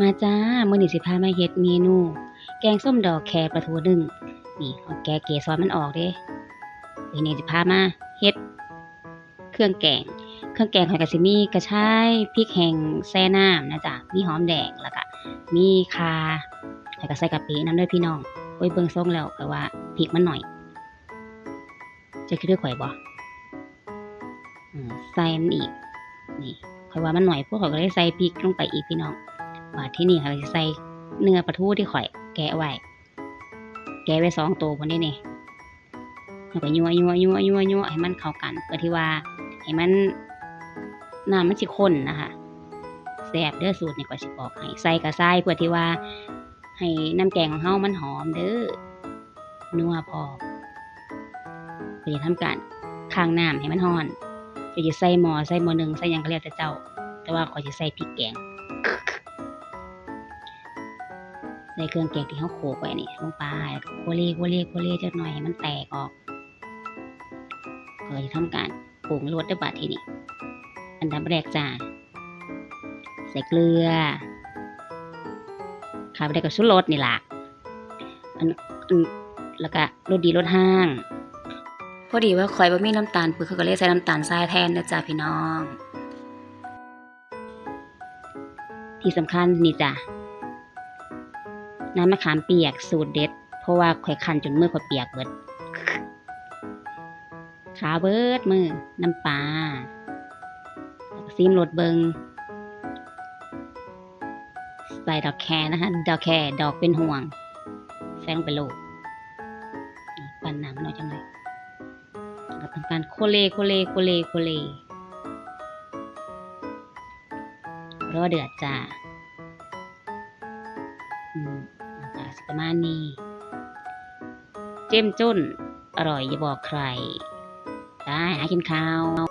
มาจ้ามื้อนี้สิพามาเฮ็ดเมนู แกงส้มดอกแครปลาทูนึ่งนี่เอาแกเกสรมันออกเด้เดี๋ยวนี้สิพามาเฮ็ด เครื่องแกง เครื่องแกงของก็สิมีกระชายพริกแห้งแซ่น้ำนะจ๊ะมีหอมแดงแล้วก็มีข่าแล้วก็ใส่กะปิน้ำด้อพี่น้องโอ้ยเบิ่งทรงแล้วก็ว่าพริกมันหน่อย จะคิดด้วยข่อยบ่ใส่มันอีกนี่ข่อยว่ามันหน่อยพวกข่อยก็เลยใส่พริกลงไปอีกพี่น้อง ว่าที่นี่ค่ะจะใส่เนื้อปลาทูที่ข่อย แกะไว้ แกะไว้สองตัวคนนี้นี่แล้วก็ยัวยัวยัวยัวยัวให้มันเข้ากันเพื่อที่ว่าให้มันน้ำมันสิข้นนะคะแซ่บเด้อสูตรนี่ก็สิบอกให้ใส่กระใส่เพื่อที่ว่า ให้น้ำแกงของเฮามันหอมเด้อนัวพอจะทำการค้างน้ำให้มันร้อนจะใส่หม้อใส่หม้อหนึ่งใส่ยังก็แล้วแต่เจ้า แต่ว่าขอยจะใส่พริกแกง ใส่เครื่องแกงที่เขาโขกไว้นี่ลงไปแล้วก็โคเลโคเลโคเลจักหน่อยให้มันแตกออกเราจะทำการปรุงรสด้วยบาทีนี้อันดับแรกจ้าใส่เกลือขาไปได้กับชุดรสนี่ล่ะอันอันแล้วก็รสดีรสห้างพอดีว่าคอยบ่มีน้ำตาลปุ๋ยเขาก็เลยใส่น้ำตาลทรายแทนนะจ้าพี่น้อง ที่สำคัญนี่จ้ะ น้ำมะขามเปียกสูตรเด็ด เพราะว่าข่อยคันจนมือข่อยเปียกเบิดขาเบิดมือน้ำปลาซีมรสเบิงใส่ดอกแครนะคะดอกแครดอกเป็นห่วงใส่ลงไปโลดนี่ปั่นน้ำหน่อยจังเลยแล้วก็ทำการโคเลโคเลโคเลโคเลรอเดือดจ้า อืม ประมาณนี้ เจ้มจนอร่อยอย่าบอกใครได้หากินข้าว